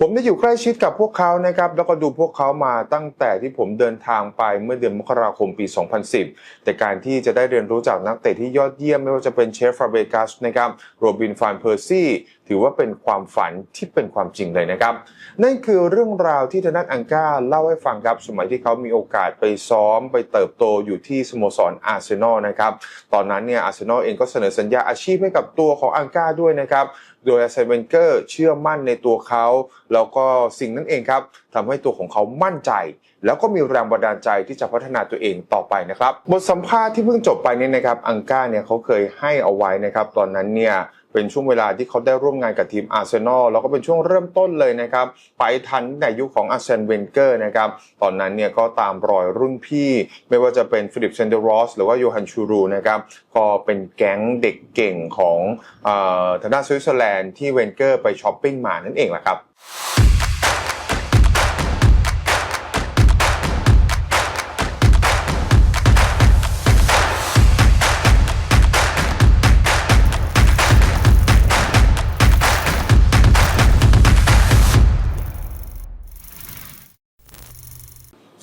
ผมได้อยู่ใกล้ชิดกับพวกเขานะครับ แล้วก็ดูพวกเขามาตั้งแต่ที่ผมเดินทางไปเมื่อเดือนมกราคมปี 2010 แต่การที่จะได้เรียนรู้จากนักเตะที่ยอดเยี่ยมไม่ว่าจะเป็นเชฟฟาเบกัสนะครับ โรบินฟานเพอร์ซี่ถือว่าเป็นความฝันที่เป็นความจริงเลยนะครับ นั่นคือเรื่องราวที่ทางด้านอังกาเล่าให้ฟังครับ สมัยที่เขามีโอกาสไปซ้อมไปเติบโตอยู่ที่สโมสรอาร์เซนอลนะครับ ตอนนั้นเนี่ยอาร์เซนอลเองก็เสนอสัญญาอาชีพให้กับตัวของอังกาด้วยนะครับ โดยอาเซเวนเกอร์เชื่อมั่นในตัวเขา แล้วก็สิ่งนั้นเองครับทำให้ตัวของเขามั่นใจ แล้วก็มีแรงบันดาลใจที่จะพัฒนาตัวเองต่อไปนะครับ บทสัมภาษณ์ที่เพิ่งจบไปนี่นะครับ อังกาเนี่ยเขาเคยให้เอาไว้นะครับ ตอนนั้นเนี่ย เป็นช่วงเวลาที่เขาได้ร่วมงานกับทีมอาร์เซนอลแล้วก็เป็นช่วงเริ่มต้นเลยนะครับไปทันในยุคของอาร์เซนเวนเกอร์นะครับตอนนั้นเนี่ยก็ตามรอยรุ่นพี่ ไม่ว่าจะเป็นฟิลิปเซนเดอรอสหรือว่าโยฮันชูรูนะครับก็เป็นแก๊งเด็กเก่งของอ่าทางด้านสวิตเซอร์แลนด์ที่เวนเกอร์ไปช้อปปิ้งมานั่นเองแหละครับ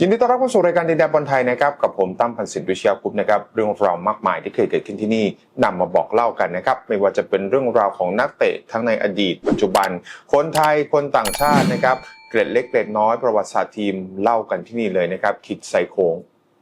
ยินดีต้อนรับเข้าสู่รายการดินแดนบอลไทยนะครับกับผมตั้มพันศิษย์วิชยาคุปนะครับเรื่องราวมากมายที่เคยเกิดขึ้นที่นี่นำมาบอกเล่ากันนะครับไม่ว่าจะเป็นเรื่องราวของนักเตะทั้งในอดีต ปัจจุบัน คนไทยคนต่างชาตินะครับเกร็ดเล็กเกร็ดน้อยประวัติศาสตร์ทีมเล่ากันที่นี่เลยนะครับคิดไซโค้ง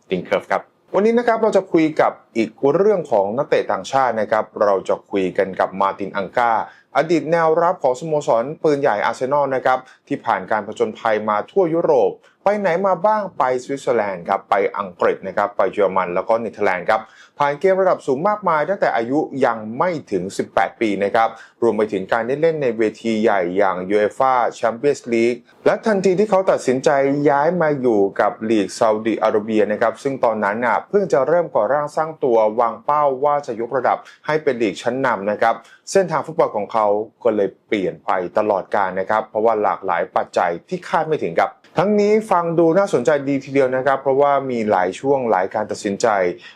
ติงเคิร์ฟครับวันนี้นะครับเราจะคุยกับอีกเรื่องของนักเตะต่างชาตินะครับเราจะคุยกันกับมาตินอังกาอดีตแนวรับของสโมสรปืนใหญ่อาร์เซนอลนะครับที่ผ่านการผจญภัยมาทั่วยุโรป ไปไหนมาบ้างไปสวิตเซอร์แลนด์ครับไปอังกฤษนะครับไปเยอรมันแล้วก็เนเธอร์แลนด์ครับผ่านเกมระดับสูงมากมาย ตั้งแต่อายุยังไม่ถึง 18 ปีนะครับรวมไปถึงการได้เล่นในเวทีใหญ่อย่าง UEFA Champions League และทันทีที่เขาตัดสินใจย้ายมาอยู่กับลีกซาอุดิอาระเบียนะครับซึ่งตอนนั้นน่ะเพิ่งจะเริ่มก่อร่างสร้างตัววางเป้าว่าจะยกระดับให้เป็นลีกชั้นนำนะครับเส้นทางฟุตบอลของเขาก็เลยเปลี่ยนไปตลอดกาลนะครับเพราะว่าหลากหลายปัจจัยที่คาดไม่ถึงครับ ทั้งนี้ฟังดูน่าสนใจดีทีเดียวนะครับ เพราะว่ามีหลายช่วงหลายการตัดสินใจ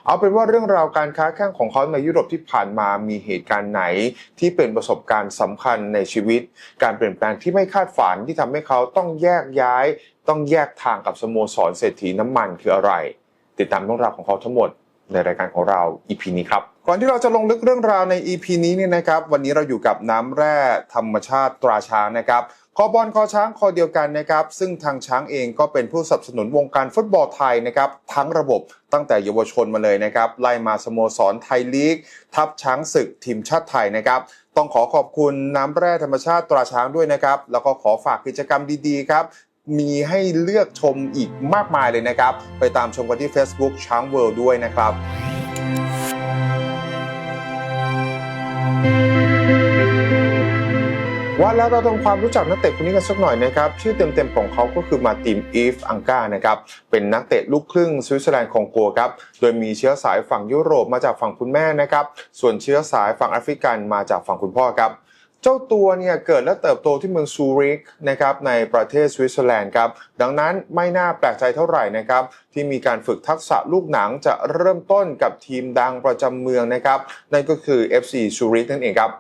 เอาเป็นว่าเรื่องราวการค้าแข่งของเขาในยุโรปที่ผ่านมามีเหตุการณ์ไหน ที่เป็นประสบการณ์สำคัญในชีวิต การเปลี่ยนแปลงที่ไม่คาดฝันที่ทำให้เขาต้องแยกย้าย ต้องแยกทางกับสโมสรเศรษฐีน้ำมันคืออะไร ติดตามเรื่องราวของเขาทั้งหมดในรายการของเรา EP นี้ครับ ก่อนที่เราจะลงลึกเรื่องราวใน EP นี้เนี่ยนะครับ วันนี้เราอยู่กับน้ำแร่ธรรมชาติตราช้างนะครับ คอบอลคอช้างคอเดียวกันนะครับซึ่งทางช้างเองก็เป็นผู้สนับสนุนวงการฟุตบอลไทยนะครับทั้งระบบตั้งแต่เยาวชนมาเลยนะครับไล่มาสโมสรไทยลีก ทัพช้างศึกทีมชาติไทยนะครับต้องขอขอบคุณน้ำแร่ธรรมชาติตราช้างด้วยนะครับแล้วก็ขอฝากกิจกรรมดีๆครับมีให้เลือกชมอีกมากมายเลยนะครับ ไปตามชมกันที่ Facebook ช้างเวิลด์ด้วยนะครับ ว่าแล้วเราทำความรู้จักนักเตะคนนี้กันสักหน่อยนะครับ ชื่อเต็มๆของเขาก็คือมาติมอีฟอังกานะครับ เป็นนักเตะลูกครึ่งสวิตเซอร์แลนด์คองโกครับ โดยมีเชื้อสายฝั่งยุโรปมาจากฝั่งคุณแม่นะครับ ส่วนเชื้อสายฝั่งแอฟริกันมาจากฝั่งคุณพ่อครับเจ้าตัวเนี่ยเกิดและเติบโตที่เมืองซูริกนะครับในประเทศสวิตเซอร์แลนด์ครับดังนั้นไม่น่าแปลกใจเท่าไหร่นะครับที่มีการฝึกทักษะลูกหนังจะเริ่มต้นกับทีมดังประจำเมืองนะครับนั่นก็คือ FC ซูริกนั่นเองครับ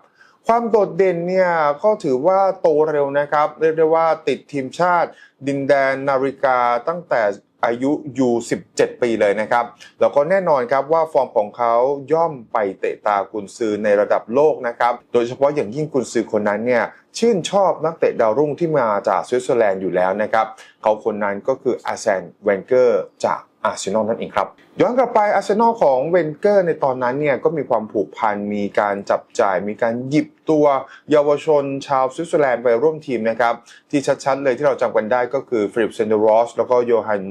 ความโดดเด่นเนี่ยก็ถือว่าโตเร็วนะครับ เรียกได้ว่าติดทีมชาติ ดินแดนนาฬิกาตั้งแต่อายุอยู่ 17 ปีเลยนะครับ แล้วก็แน่นอนครับว่าฟอร์มของเขาย่อมไปเตะตากุนซือในระดับโลกนะครับ โดยเฉพาะอย่างยิ่งกุนซือคนนั้นเนี่ย ชื่นชอบนักเตะดาวรุ่งที่มาจากสวิตเซอร์แลนด์อยู่แล้วนะครับ เขาคนนั้นก็คืออาร์เซนเวนเกอร์จากอาร์เซนอลนั่นเองครับ ย้อนกลับไปอาร์เซนอลของเวนเกอร์ในตอนนั้นเนี่ยก็มีความผูกพัน มีการจับจ่าย มีการหยิบตัวเยาวชนชาวสวิตเซอร์แลนด์ไปร่วมทีมนะครับ ที่ชัดๆเลยที่เราจำกันได้ก็คือฟิลิปเซนเดอรอสแล้วก็โยฮัน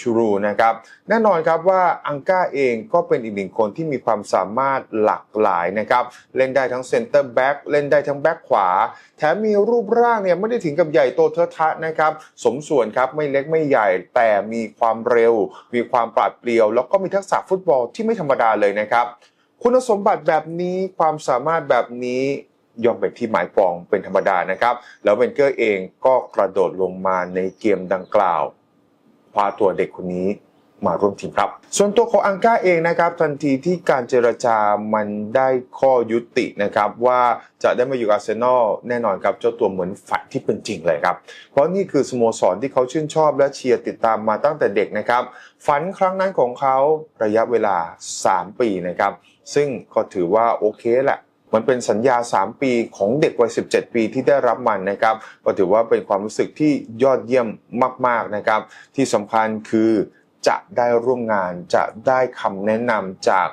ชูรูนะครับ แน่นอนครับว่าอังกาเองก็เป็นอีกหนึ่งคนที่มีความสามารถหลากหลายนะครับ เล่นได้ทั้งเซนเตอร์แบ็กเล่นได้ทั้งแบ็กขวาแถมมีรูปร่างเนี่ยไม่ได้ถึงกับใหญ่โตเทอะทะนะครับ สมส่วนครับไม่เล็กไม่ใหญ่แต่มีความเร็ว มีความปราดเปรียว แล้วก็มีทักษะฟุตบอลที่ไม่ธรรมดาเลยนะครับ คุณสมบัติแบบนี้ความสามารถแบบนี้ย่อมเป็นที่หมายปองเป็นธรรมดานะครับ แล้วเวนเกอร์เองก็กระโดดลงมาในเกมดังกล่าวคว้าตัวเด็กคนนี้ มาร่วมทีมครับ ส่วนตัวของอังก้าเองนะครับ ทันทีที่การเจรจามันได้ข้อยุตินะครับ ว่าจะได้มาอยู่อาร์เซนอลแน่นอนครับ เจ้าตัวเหมือนฝันที่เป็นจริงเลยครับ เพราะนี่คือสโมสรที่เขาชื่นชอบและเชียร์ติดตามมาตั้งแต่เด็กนะครับ ฝันครั้งนั้นของเขาระยะเวลา 3 ปีนะครับ ซึ่งก็ถือว่าโอเคแหละมันเป็นสัญญา 3 ปีของเด็กวัย 17 ปีที่ได้รับมันนะครับก็ถือว่าเป็นความรู้สึกที่ยอดเยี่ยมมาก ๆนะครับ ที่สำคัญคือ จะได้ร่วมงานจะได้คำแนะนำจาก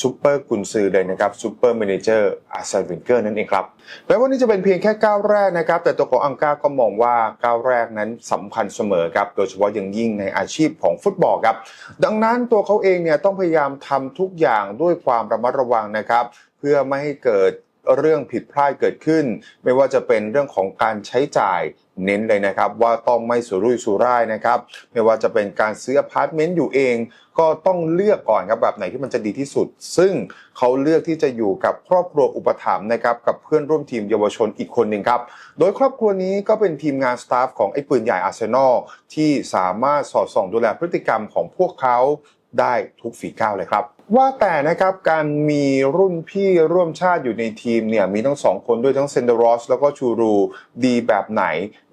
ซูเปอร์กุนซือเลยนะครับซูเปอร์เมเนเจอร์อาร์เซนวิงเกอร์นั่นเองครับแม้ว่านี่จะเป็นเพียงแค่ก้าวแรกนะครับ แต่ตัวของอังกาก็มองว่าก้าวแรกนั้นสำคัญเสมอครับ โดยเฉพาะอย่างยิ่งในอาชีพของฟุตบอลครับ ดังนั้นตัวเขาเองเนี่ยต้องพยายามทำทุกอย่างด้วยความระมัดระวังนะครับ เพื่อไม่ให้เกิดเรื่องผิดพลาดเกิดขึ้น ไม่ว่าจะเป็นเรื่องของการใช้จ่าย เน้นเลยนะครับว่าต้องไม่สุรุ่ยสุร่ายนะครับไม่ว่าจะเป็นการซื้ออพาร์ตเมนต์อยู่เอง ก็ต้องเลือกก่อนครับแบบไหนที่มันจะดีที่สุด ซึ่งเขาเลือกที่จะอยู่กับครอบครัวอุปถัมภ์นะครับกับเพื่อนร่วมทีมเยาวชนอีกคนหนึ่งครับโดยครอบครัวนี้ก็เป็นทีมงานสตาฟของไอ้ปืนใหญ่อาร์เซนอลที่สามารถสอดส่องดูแลพฤติกรรมของพวกเขาได้ทุกฝีก้าวเลยครับ ว่าแต่นะครับการมีรุ่นพี่ร่วมชาติอยู่ในทีมเนี่ยมีทั้งสองคนด้วยทั้งเซนเดอรอสแล้วก็ชูรูดีแบบไหน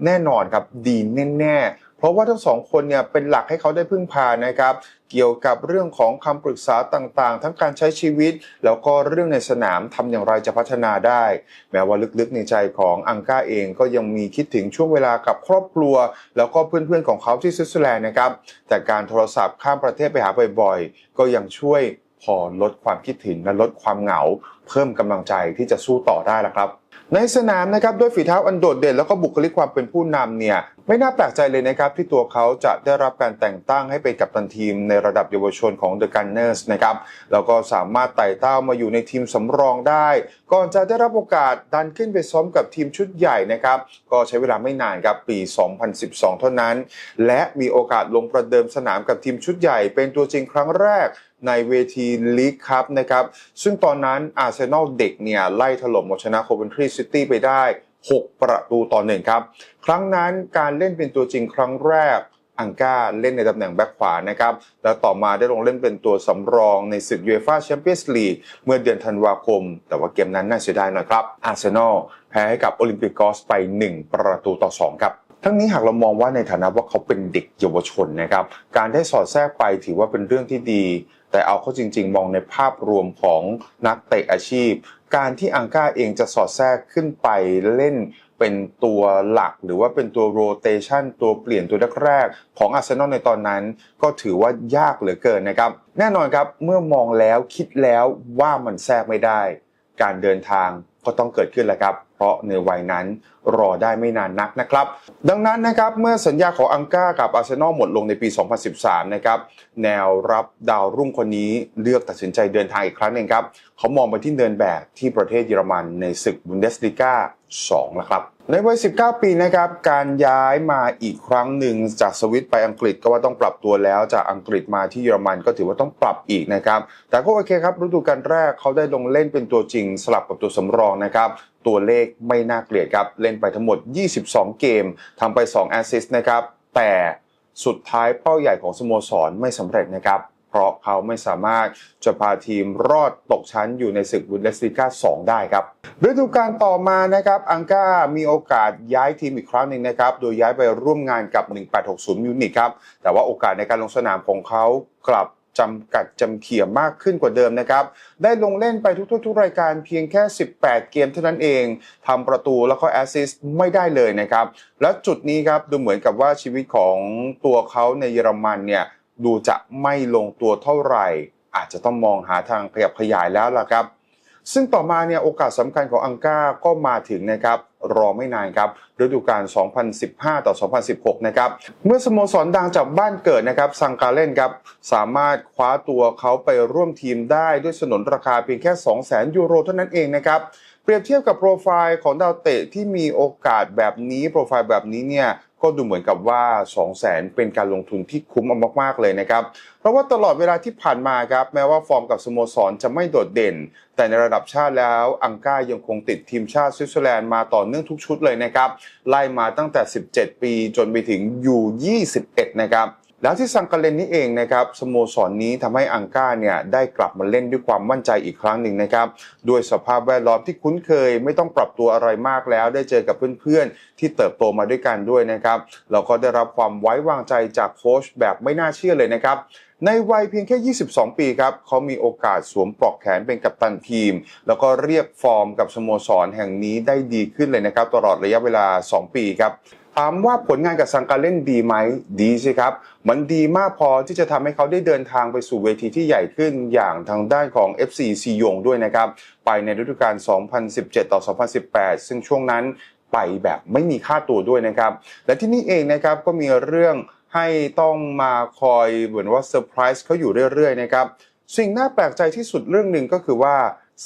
แน่นอนครับดีแน่ๆ เพราะว่าทั้งสองคนเนี่ยเป็นหลักให้เขาได้พึ่งพานะครับเกี่ยวกับเรื่องของคำปรึกษาต่างๆ ทั้งการใช้ชีวิต แล้วก็เรื่องในสนามทำอย่างไรจะพัฒนาได้ แม้ว่าลึกๆในใจของอังก้าเองก็ยังมีคิดถึงช่วงเวลากับครอบครัว แล้วก็เพื่อนๆของเขาที่สวิตเซอร์แลนด์นะครับแต่การโทรศัพท์ข้ามประเทศไปหาบ่อยๆ ก็ยังช่วยพอลดความคิดถึงและลดความเหงา เพิ่มกำลังใจที่จะสู้ต่อได้ละครับ ในสนามนะครับด้วยฝีเท้าอันโดดเด่นแล้วก็บุคลิกความเป็นผู้นำเนี่ยไม่น่าแปลกใจเลยนะครับที่ตัวเขาจะได้รับการแต่งตั้งให้เป็นกัปตันทีมในระดับเยาวชนของ The Gunners นะครับแล้วก็สามารถไต่เต้ามาอยู่ในทีมสำรองได้ ก่อนจะได้รับโอกาสดันขึ้นไปซ้อมกับทีมชุดใหญ่นะครับก็ใช้เวลาไม่นานครับปี 2012 เท่านั้น และมีโอกาสลงประเดิมสนามกับทีมชุดใหญ่ เป็นตัวจริงครั้งแรกในเวทีลีกคัพนะครับซึ่งตอนนั้นอาร์เซนอลเด็กเนี่ยไล่ถล่มเอาชนะโคเวนทรีซิตี้ไปได้ 6 ประตูต่อหนึ่งครับ ครั้งนั้นการเล่นเป็นตัวจริงครั้งแรกอังกาเล่นในตำแหน่งแบ็คขวานะครับ แล้วต่อมาได้ลงเล่นเป็นตัวสำรองในศึกยูเอฟ่าแชมเปี้ยนส์ลีกเมื่อเดือนธันวาคม แต่ว่าเกมนั้นน่าเสียดายหน่อยครับ อาร์เซนอลแพ้ให้กับโอลิมปิกกอสไป 1 ประตูต่อ 2 ครับทั้งนี้หากเรามองว่าในฐานะว่าเขาเป็นเด็กเยาวชนนะครับ การได้สอดแทรกไปถือว่าเป็นเรื่องที่ดี แต่เอาเข้าจริง ๆ มองในภาพรวมของนักเตะอาชีพ การที่อังก้าเองจะสอดแทรกขึ้นไปเล่นเป็นตัวหลักหรือว่าเป็นตัวโรเตชันตัวเปลี่ยนตัวแรกๆของอาร์เซนอลในตอนนั้น ก็ถือว่ายากเหลือเกินนะครับ แน่นอนครับเมื่อมองแล้วคิดแล้วว่ามันแทรกไม่ได้ การเดินทางก็ต้องเกิดขึ้นแหละครับ ราะในวัยนั้นรอได้ไม่นานนักนะครับ ดังนั้นนะครับเมื่อสัญญาของอังก้ากับอาร์เซนอลหมดลงในปี 2013 นะครับแนวรับดาวรุ่งคนนี้เลือกตัดสินใจเดินทางอีกครั้งหนึ่งครับเขามองไปที่เดินแบบที่ประเทศเยอรมันในศึกบุนเดสลิก้า2แล้วครับในวัย 19 ปีนะครับ การย้ายมาอีกครั้งหนึ่งจากสวิตไปอังกฤษก็ว่าต้องปรับตัวแล้ว จากอังกฤษมาที่เยอรมันก็ถือว่าต้องปรับอีกนะครับ แต่ก็โอเคครับฤดูกาลแรกเขาได้ลงเล่นเป็นตัวจริงสลับกับตัวสำรองนะครับ ตัวเลขไม่น่าเกลียดครับ เล่นไปทั้งหมด 22 เกมทำไป 2 แอสซิสต์นะครับ แต่สุดท้ายเป้าใหญ่ของสโมสรไม่สำเร็จนะครับ เพราะเขาไม่สามารถจะพาทีมรอดตกชั้นอยู่ในศึกบุนเดสลิก้า2ได้ครับฤดูกาลต่อมานะครับ อังกามีโอกาสย้ายทีมอีกครั้งหนึ่งนะครับ โดยย้ายไปร่วมงานกับ 1860 มิวนิกครับ แต่ว่าโอกาสในการลงสนามของเขากลับ จำกัดจำเขี่ยมากขึ้นกว่าเดิมนะครับ ได้ลงเล่นไปทุกๆทุกรายการเพียงแค่ 18 เกมเท่านั้นเองทำประตูแล้วก็แอสซิสต์ไม่ได้เลยนะครับ และจุดนี้ครับดูเหมือนกับว่าชีวิตของตัวเขาในเยอรมันเนี่ยดูจะไม่ลงตัวเท่าไหร่ อาจจะต้องมองหาทางขยับขยายแล้วล่ะครับ ซึ่งต่อมาเนี่ยโอกาสสำคัญของอังกาก็มาถึงนะครับรอไม่นานครับฤดูกาล 2015 ต่อ 2016 นะครับ เมื่อสโมสรดังจากบ้านเกิดนะครับซังกาเล่นครับสามารถคว้าตัวเขาไปร่วมทีมได้ด้วยสนนราคาเพียงแค่ 200,000 ยูโรเท่านั้นเองนะครับ เปรียบเทียบกับโปรไฟล์ของดาวเตะที่มีโอกาสแบบนี้โปรไฟล์แบบนี้เนี่ย ก็ดูเหมือนกับว่า 2 0 0แสนเป็นการลงทุนที่คุ้มเอามากๆเลยนะครับ เพราะว่าตลอดเวลาที่ผ่านมาครับ แม้ว่าฟอร์มกับสโมสรจะไม่โดดเด่น แต่ในระดับชาติแล้ว อังก้ายังคงติดทีมชาติสวิตเซอร์แลนด์มาต่อเนื่องทุกชุดเลยนะครับ ไล่มาตั้งแต่ 17 ปีจนไปถึงยู21 นะครับ แล้วที่ซังกาเลนนี้เองนะครับสโมสรนนี้ทำให้อังก้าเนี่ยได้กลับมาเล่นด้วยความมั่นใจอีกครั้งหนึ่งนะครับด้วยสภาพแวดล้อมที่คุ้นเคย ไม่ต้องปรับตัวอะไรมากแล้ว ได้เจอกับเพื่อนๆ ที่เติบโตมาด้วยกันด้วยนะครับแล้วก็ได้รับความไว้วางใจจากโค้ชแบบไม่น่าเชื่อเลยนะครับในวัยเพียงแค่ 22 ปีครับ เขามีโอกาสสวมปลอกแขนเป็นกัปตันทีม แล้วก็เรียกฟอร์มกับสโมสรแห่งนี้ได้ดีขึ้นเลยนะครับ ตลอดระยะเวลา 2 ปีครับ ถามว่าผลงานกับซังการเล่นดีไหมดีสิครับ มันดีมากพอที่จะทำให้เขาได้เดินทางไปสู่เวทีที่ใหญ่ขึ้นอย่างทางด้านของ FC ซียงด้วยนะครับ ไปในฤดูกาล 2017 ต่อ 2018 ซึ่งช่วงนั้นไปแบบไม่มีค่าตัวด้วยนะครับ และที่นี่เองนะครับก็มีเรื่องให้ต้องมาคอยเหมือนว่าเซอร์ไพรส์เขาอยู่เรื่อยๆนะครับ สิ่งน่าแปลกใจที่สุดเรื่องหนึ่งก็คือว่า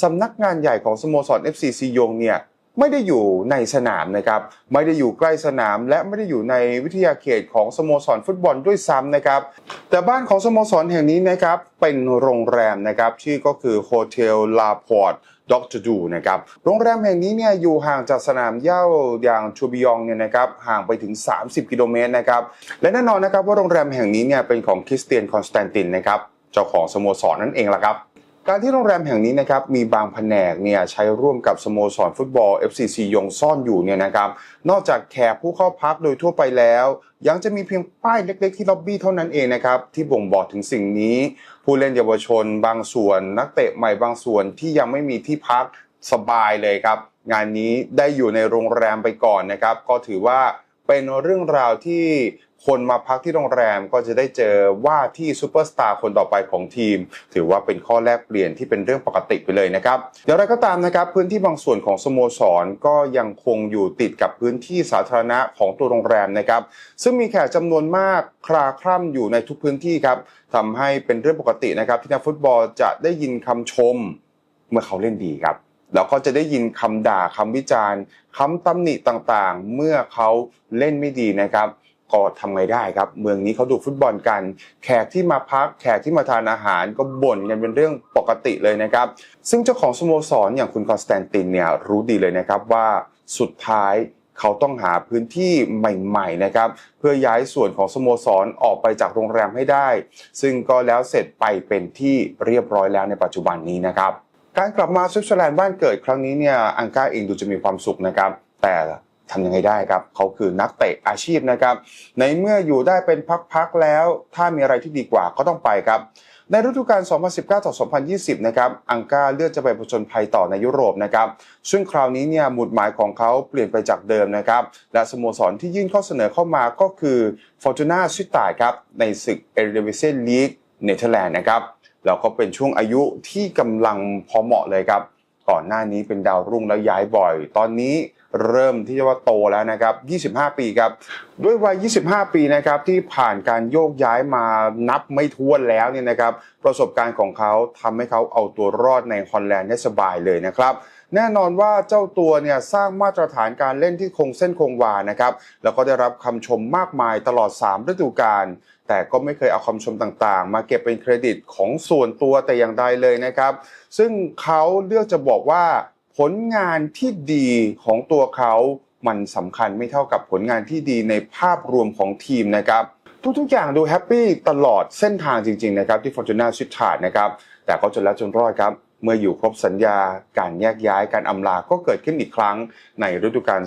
สำนักงานใหญ่ของสโมสร FC ซียงเนี่ย ไม่ได้อยู่ในสนามนะครับ ไม่ได้อยู่ใกล้สนาม และไม่ได้อยู่ในวิทยาเขตของสโมสรฟุตบอลด้วยซ้ำนะครับ แต่บ้านของสโมสรแห่งนี้นะครับเป็นโรงแรมนะครับชื่อก็คือโฮเทลลาพอร์ตด็อกเตอร์ดูนะครับโรงแรมแห่งนี้เนี่ยอยู่ห่างจากสนามเย้าอย่างชูบิยองเนี่ยนะครับห่างไปถึง 30 กิโลเมตรนะครับและแน่นอนนะครับว่าโรงแรมแห่งนี้เนี่ยเป็นของคริสเตียนคอนสแตนตินนะครับเจ้าของสโมสรนั่นเองล่ะครับ การที่โรงแรมแห่งนี้นะครับมีบางแผนกเนี่ยใช้ร่วมกับสโมสรฟุตบอล FCC ยงซ่อนอยู่เนี่ยนะครับนอกจากแขกผู้เข้าพักโดยทั่วไปแล้ว ยังจะมีเพียงป้ายเล็กๆที่ล็อบบี้เท่านั้นเองนะครับที่บ่งบอกถึงสิ่งนี้ ผู้เล่นเยาวชน บางส่วน นักเตะใหม่บางส่วนที่ยังไม่มีที่พักสบายเลยครับ งานนี้ได้อยู่ในโรงแรมไปก่อนนะครับ ก็ถือว่าเป็นเรื่องราวที่ คนมาพักที่โรงแรมก็จะได้เจอว่าที่ซูเปอร์สตาร์คนต่อไปของทีม ถือว่าเป็นข้อแลกเปลี่ยนที่เป็นเรื่องปกติไปเลยนะครับอย่างไรก็ตามนะครับพื้นที่บางส่วนของสโมสรก็ยังคงอยู่ติดกับพื้นที่สาธารณะของตัวโรงแรมนะครับ ซึ่งมีแขกจำนวนมากคลาคล่ำอยู่ในทุกพื้นที่ครับทำให้เป็นเรื่องปกตินะครับ ที่นักฟุตบอลจะได้ยินคำชมเมื่อเขาเล่นดีครับแล้วก็จะได้ยินคำด่าคำวิจารณ์คำตำหนิต่างๆ เมื่อเขาเล่นไม่ดีนะครับ ก็ทำไงได้ครับ เมืองนี้เขาดูฟุตบอลกัน แขกที่มาพัก แขกที่มาทานอาหารก็บ่นกันเป็นเรื่องปกติเลยนะครับ ซึ่งเจ้าของสโมสรอย่างคุณคอนสแตนตินเนี่ยรู้ดีเลยนะครับว่าสุดท้ายเขาต้องหาพื้นที่ใหม่ๆนะครับ เพื่อย้ายส่วนของสโมสรออกไปจากโรงแรมให้ได้ ซึ่งก็แล้วเสร็จไปเป็นที่เรียบร้อยแล้วในปัจจุบันนี้นะครับ การกลับมาสวิตเซอร์แลนด์บ้านเกิดครั้งนี้เนี่ยอังก้าเองดูจะมีความสุขนะครับ แต่ ทำยังไงได้ครับเขาคือนักเตะอาชีพนะครับ ในเมื่ออยู่ได้เป็นพักๆแล้ว ถ้ามีอะไรที่ดีกว่าก็ต้องไปครับ ในฤดูกาล 2019 ต่อ 2020 นะครับ อังกาเลือกจะไปผจญภัยต่อในยุโรปนะครับ ซึ่งคราวนี้เนี่ยหมุดหมายของเขาเปลี่ยนไปจากเดิมนะครับ และสโมสรที่ยื่นข้อเสนอเข้ามาก็คือ Fortuna s i t a ครับ ในศึก Eredivisie League เนเธอร์แลนด์นะครับ แล้วก็เป็นช่วงอายุที่กำลังพอเหมาะเลยครับ ก่อนหน้านี้เป็นดาวรุ่งแล้วย้ายบ่อย ตอนนี้ เริ่มที่จะว่าโตแล้วนะครับ 25 ปีครับ ด้วยวัย 25 ปีนะครับที่ผ่านการโยกย้ายมานับไม่ถ้วนแล้วเนี่ยนะครับ ประสบการณ์ของเขาทำให้เขาเอาตัวรอดในฮอลแลนด์ได้สบายเลยนะครับ แน่นอนว่าเจ้าตัวเนี่ยสร้างมาตรฐานการเล่นที่คงเส้นคงวานะครับ แล้วก็ได้รับคำชมมากมายตลอด 3 ฤดูกาลแต่ก็ไม่เคยเอาคำชมต่างๆ มาเก็บเป็นเครดิตของส่วนตัวแต่อย่างใดเลยนะครับ ซึ่งเขาเลือกจะบอกว่า ผลงานที่ดีของตัวเขามันสำคัญไม่เท่ากับผลงานที่ดีในภาพรวมของทีมนะครับ ทุกๆอย่างดูแฮปปี้ตลอดเส้นทางจริงๆนะครับที่ฟอร์จูน่าชิทาดนะครับ แต่ก็จนแล้วจนรอดครับ เมื่ออยู่ครบสัญญาการแยกย้ายการอำลาก็เกิดขึ้นอีกครั้งในฤดูกาล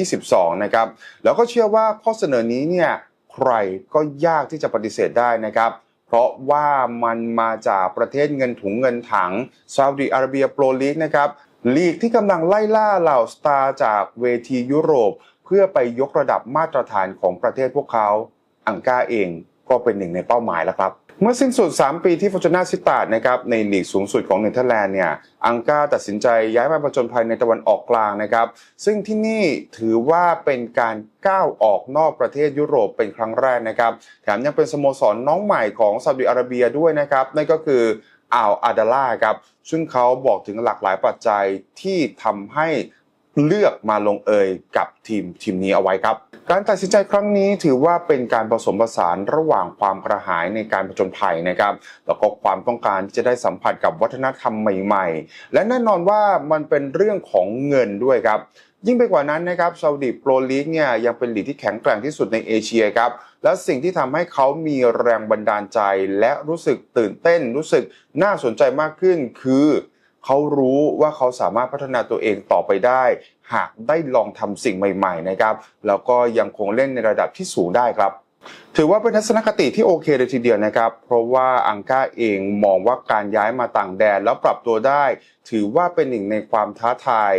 2022 นะครับ แล้วก็เชื่อว่าข้อเสนอนี้เนี่ยใครก็ยากที่จะปฏิเสธได้นะครับเพราะว่ามันมาจากประเทศเงินถุงเงินถังซาอุดิอาระเบียโปรลีกนะครับ ลีกที่กำลังไล่ล่าเหล่าสตาร์จากเวทียุโรป เพื่อไปยกระดับมาตรฐานของประเทศพวกเขา อังกาเองก็เป็นหนึ่งในเป้าหมายแล้วครับ เมื่อสิ้นสุด 3 ปีที่ฟอร์จูน่าซิตาดนะครับในลีกสูงสุดของเนเธอร์แลนด์เนี่ยอังกาตัดสินใจย้ายมาประจนภัยในตะวันออกกลางนะครับ ซึ่งที่นี่ถือว่าเป็นการก้าวออกนอกประเทศยุโรปเป็นครั้งแรกนะครับแถมยังเป็นสโมสรน้องใหม่ของซาอุดิอาระเบียด้วยนะครับนั่นก็คือ อ่าวอาดาล่าครับซึ่งเขาบอกถึงหลากหลายปัจจัยที่ทำให้เลือกมาลงเอยกับทีมทีมนี้เอาไว้ครับ การตัดสินใจครั้งนี้ถือว่าเป็นการผสมผสานระหว่างความกระหายในการผจญภัยนะครับแล้วก็ความต้องการที่จะได้สัมผัสกับวัฒนธรรมใหม่ ๆ และแน่นอนว่ามันเป็นเรื่องของเงินด้วยครับ ยิ่งไปกว่านั้นนะครับซาอุดิโปรลีกเนี่ยยังเป็นลีกที่แข็งแกร่งที่สุดในเอเชียครับ และสิ่งที่ทำให้เขามีแรงบันดาลใจ และรู้สึกตื่นเต้น รู้สึกน่าสนใจมากขึ้น คือเขารู้ว่าเขาสามารถพัฒนาตัวเองต่อไปได้ หากได้ลองทำสิ่งใหม่ๆนะครับแล้วก็ยังคงเล่นในระดับที่สูงได้ครับถือว่าเป็นทัศนคติที่โอเคเลยทีเดียวนะครับ เพราะว่าอังก้าเองมองว่าการย้ายมาต่างแดนแล้วปรับตัวได้ ถือว่าเป็นหนึ่งในความท้าทาย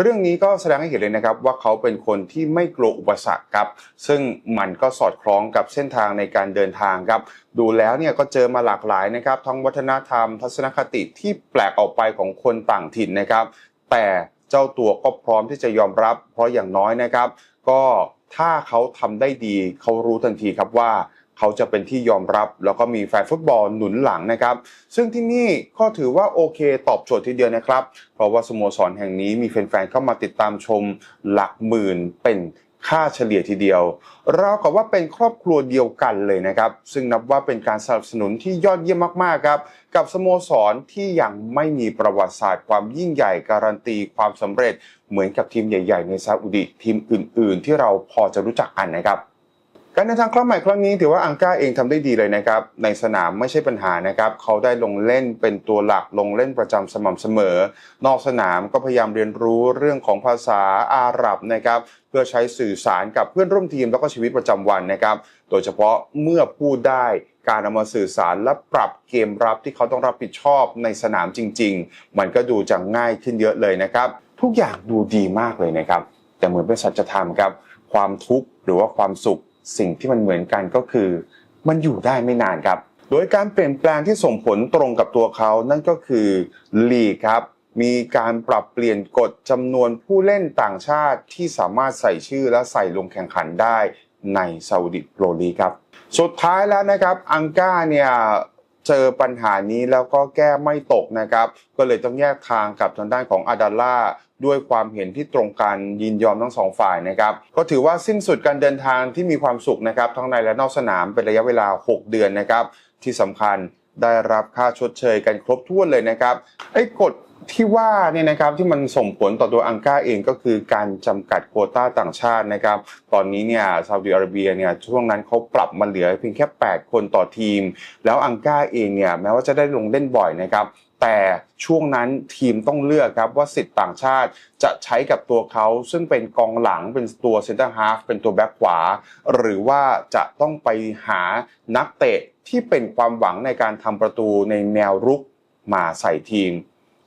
เรื่องนี้ก็แสดงให้เห็นเลยนะครับว่าเขาเป็นคนที่ไม่กลัวอุปสรรคครับซึ่งมันก็สอดคล้องกับเส้นทางในการเดินทางครับดูแล้วเนี่ยก็เจอมาหลากหลายนะครับทั้งวัฒนธรรม ทัศนคติที่แปลกออกไปของคนต่างถิ่นนะครับ แต่เจ้าตัวก็พร้อมที่จะยอมรับ เพราะอย่างน้อยนะครับ ก็ถ้าเขาทำได้ดีเขารู้ทันทีครับว่า เขาจะเป็นที่ยอมรับ แล้วก็มีแฟนฟุตบอลหนุนหลังนะครับ ซึ่งที่นี่ก็ถือว่าโอเคตอบโจทย์ทีเดียวนะครับ เพราะว่าสโมสรแห่งนี้มีแฟนๆเข้ามาติดตามชมหลักหมื่นเป็นค่าเฉลี่ยทีเดียว เรากับว่าเป็นครอบครัวเดียวกันเลยนะครับ ซึ่งนับว่าเป็นการสนับสนุนที่ยอดเยี่ยมมากๆครับ กับสโมสรที่ยังไม่มีประวัติศาสตร์ความยิ่งใหญ่การันตีความสำเร็จเหมือนกับทีมใหญ่ ๆ ในซาอุดิทีมอื่น ๆ ที่เราพอจะรู้จักกันนะครับ การเดินทางครั้งใหม่ครั้งนี้ถือว่าอังก้าเองทำได้ดีเลยนะครับ ในสนามไม่ใช่ปัญหานะครับ เขาได้ลงเล่นเป็นตัวหลักลงเล่นประจำสม่ำเสมอ นอกสนามก็พยายามเรียนรู้เรื่องของภาษาอาหรับนะครับ เพื่อใช้สื่อสารกับเพื่อนร่วมทีมแล้วก็ชีวิตประจำวันนะครับ โดยเฉพาะเมื่อพูดได้การนำมาสื่อสารและปรับเกมรับที่เขาต้องรับผิดชอบในสนามจริง ๆ มันก็ดูจะง่ายขึ้นเยอะเลยนะครับ ทุกอย่างดูดีมากเลยนะครับ แต่เหมือนเป็นสัจธรรมครับ ความทุกข์หรือว่าความสุข สิ่งที่มันเหมือนกันก็คือ มันอยู่ได้ไม่นานครับ โดยการเปลี่ยนแปลงที่ส่งผลตรงกับตัวเขา นั่นก็คือลีกครับ มีการปรับเปลี่ยนกฎจำนวนผู้เล่นต่างชาติที่สามารถใส่ชื่อและใส่ลงแข่งขันได้ในซาอุดิโปรลีครับ สุดท้ายแล้วนะครับอังก้าเนี่ยเจอปัญหานี้แล้วก็แก้ไม่ตกนะครับ ก็เลยต้องแยกทางกับทางด้านของอาดาล่า ด้วยความเห็นที่ตรงกันยินยอมทั้งสองฝ่ายนะครับก็ถือว่าสิ้นสุดการเดินทางที่มีความสุขนะครับทั้งในและนอกสนามเป็นระยะเวลา 6 เดือนนะครับที่สำคัญได้รับค่าชดเชยกันครบถ้วนเลยนะครับไอ้กฎที่ว่าเนี่ยนะครับที่มันส่งผลต่อตัวอังก้าเองก็คือการจำกัดโควต้าต่างชาตินะครับ ตอนนี้เนี่ยซาอุดิอาระเบียเนี่ยช่วงนั้นเขาปรับมาเหลือเพียงแค่ 8 คนต่อทีม แล้วอังก้าเองเนี่ยแม้ว่าจะได้ลงเล่นบ่อยนะครับ แต่ช่วงนั้นทีมต้องเลือกครับว่าสิทธิ์ต่างชาติจะใช้กับตัวเขา ซึ่งเป็นกองหลังเป็นตัวเซนเตอร์ฮาฟเป็นตัวแบ็คขวา หรือว่าจะต้องไปหานักเตะที่เป็นความหวังในการทำประตูในแนวรุกมาใส่ทีม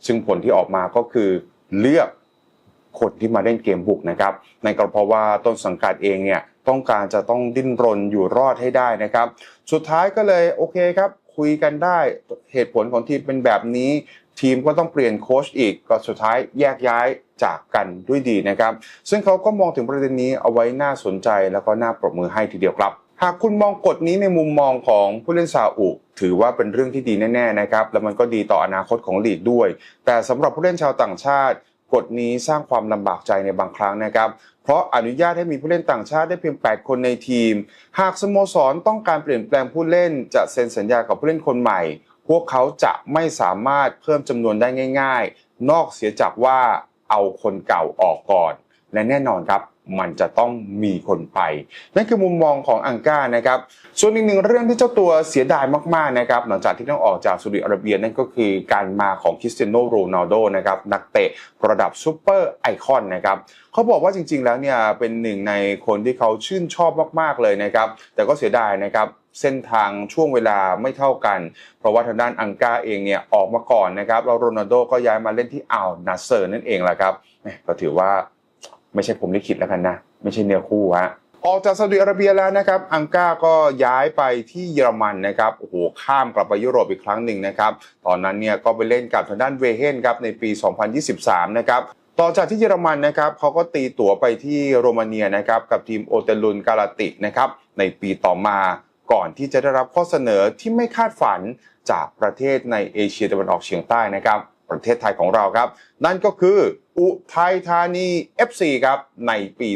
ซึ่งผลที่ออกมาก็คือเลือกคนที่มาเล่นเกมบุกนะครับในนก็เพราะว่าต้นสังกัดเองเนี่ยต้องการจะต้องดิ้นรนอยู่รอดให้ได้นะครับ สุดท้ายก็เลยโอเคครับ คุยกันได้ เหตุผลของทีมเป็นแบบนี้ ทีมก็ต้องเปลี่ยนโค้ชอีกก็สุดท้ายแยกย้ายจากกันด้วยดีนะครับ ซึ่งเขาก็มองถึงประเด็นนี้เอาไว้น่าสนใจแล้วก็น่าปรบมือให้ทีเดียวครับ หากคุณมองกฎนี้ในมุมมองของผู้เล่นซาอุถือว่าเป็นเรื่องที่ดีแน่ๆนะครับ แล้วมันก็ดีต่ออนาคตของลีกด้วย แต่สำหรับผู้เล่นชาวต่างชาติกฎนี้สร้างความลำบากใจในบางครั้งนะครับ ราะอนุญาตให้มีผู้เล่นต่างชาติได้เพียง 8 คนในทีม หากสโมสรต้องการเปลี่ยนแปลงผู้เล่น จะเซ็นสัญญากับผู้เล่นคนใหม่ พวกเขาจะไม่สามารถเพิ่มจำนวนได้ง่าย ๆ นอกเสียจากว่าเอาคนเก่าออกก่อน และแน่นอนครับ มันจะต้องมีคนไป นั่นคือมุมมองของอังก้านะครับ ส่วนอีกหนึ่งเรื่องที่เจ้าตัวเสียดายมากๆนะครับหลังจากที่ต้องออกจากซาอุดิอาระเบียนั่นก็คือการมาของคริสเตียโนโรนัลโดนะครับนักเตะระดับซูเปอร์ไอคอนนะครับเขาบอกว่าจริง ๆ แล้วเนี่ยเป็นหนึ่งในคนที่เขาชื่นชอบมากๆเลยนะครับ แต่ก็เสียดายนะครับเส้นทางช่วงเวลาไม่เท่ากัน เพราะว่าทางด้านอังกาเองเนี่ยออกมาก่อนนะครับแล้วโรนัลโดก็ย้ายมาเล่นที่อัลนาเซอร์นั่นเองแหละครับแหม่ก็ถือว่า ไม่ใช่ผมลิขิตแล้วกันนะ ไม่ใช่เนื้อคู่ฮะออกจากซาอุดิอาระเบียแล้วนะครับ อังกาก็ย้ายไปที่เยอรมันนะครับ โอ้โห ข้ามกลับไปยุโรปอีกครั้งหนึ่งนะครับ ตอนนั้นเนี่ยก็ไปเล่นกับทางด้านเวเฮนครับในปี 2023 นะครับ ต่อจากที่เยอรมันนะครับเขาก็ตีตั๋วไปที่โรมาเนียนะครับกับทีมโอเตลุนกาลาตินะครับ ในปีต่อมาก่อนที่จะได้รับข้อเสนอที่ไม่คาดฝันจากประเทศในเอเชียตะวันออกเฉียงใต้นะครับ ประเทศไทยของเราครับ นั่นก็คือ อุทัยธานี FC ครับในปี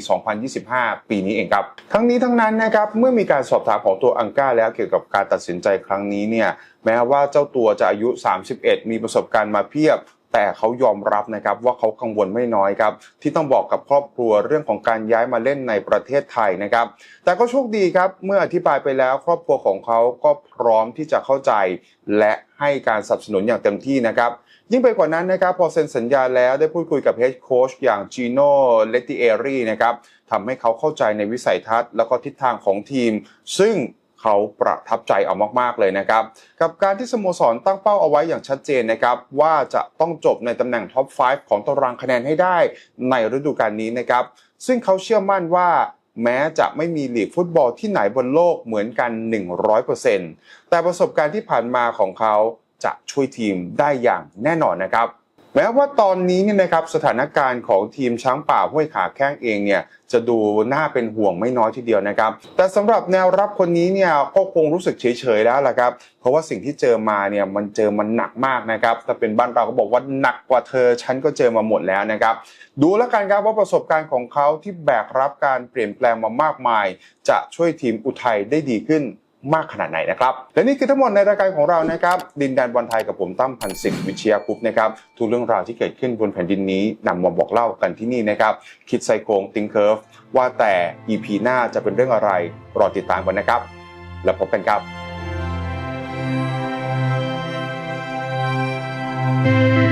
2025 ปีนี้เองครับ ทั้งนี้ทั้งนั้นนะครับเมื่อมีการสอบถามของตัวอังก้าแล้วเกี่ยวกับการตัดสินใจครั้งนี้เนี่ยแม้ว่าเจ้าตัวจะอายุ 31 มีประสบการณ์มาเพียบแต่เขายอมรับนะครับว่าเขากังวลไม่น้อยครับที่ต้องบอกกับครอบครัวเรื่องของการย้ายมาเล่นในประเทศไทยนะครับ แต่ก็โชคดีครับเมื่ออธิบายไปแล้วครอบครัวของเขาก็พร้อมที่จะเข้าใจ และให้การสนับสนุนอย่างเต็มที่นะครับ ยิ่งไปกว่านั้นนะครับพอเซ็นสัญญาแล้วได้พูดคุยกับเฮดโค้ชอย่างจีโน่เลติเอรีนะครับทำให้เขาเข้าใจในวิสัยทัศน์แล้วก็ทิศทางของทีม ซึ่งเขาประทับใจเอามาก ๆ เลยนะครับ กับการที่สโมสรตั้งเป้าเอาไว้อย่างชัดเจนนะครับ ว่าจะต้องจบในตำแหน่งท็อป 5 ของตารางคะแนนให้ได้ในฤดูกาลนี้นะครับ ซึ่งเขาเชื่อมั่นว่าแม้จะไม่มีลีกฟุตบอลที่ไหนบนโลกเหมือนกัน 100%แต่ประสบการณ์ที่ผ่านมาของเขา จะช่วยทีมได้อย่างแน่นอนนะครับ แม้ว่าตอนนี้เนี่ยนะครับสถานการณ์ของทีมช้างป่าห้วยขาแข้งเองเนี่ยจะดูน่าเป็นห่วงไม่น้อยทีเดียวนะครับ แต่สำหรับแนวรับคนนี้เนี่ยก็คงรู้สึกเฉยๆแล้วล่ะครับ เพราะว่าสิ่งที่เจอมาเนี่ยมันเจอมันหนักมากนะครับถ้าเป็นบ้านเราก็บอกว่าหนักกว่าเธอฉันก็เจอมาหมดแล้วนะครับ ดูแล้วกันครับว่าประสบการณ์ของเขาที่แบกรับการเปลี่ยนแปลงมามากมาย จะช่วยทีมอุทัยได้ดีขึ้น มากขนาดไหนนะครับและนี่คือทั้งหมดในรายการของเรานะครับดินแดนบอลไทยกับผมตั้มพันศิบวิเชียกุ๊ปนะครับทุกเรื่องราวที่เกิดขึ้นบนแผ่นดินนี้นำมาบอกเล่ากันที่นี่นะครับคิดไซโคงติงเคิร์ฟว่าแต่ EP หน้าจะเป็นเรื่องอะไรรอติดตามกันนะครับ แล้วพบกันครับ thank you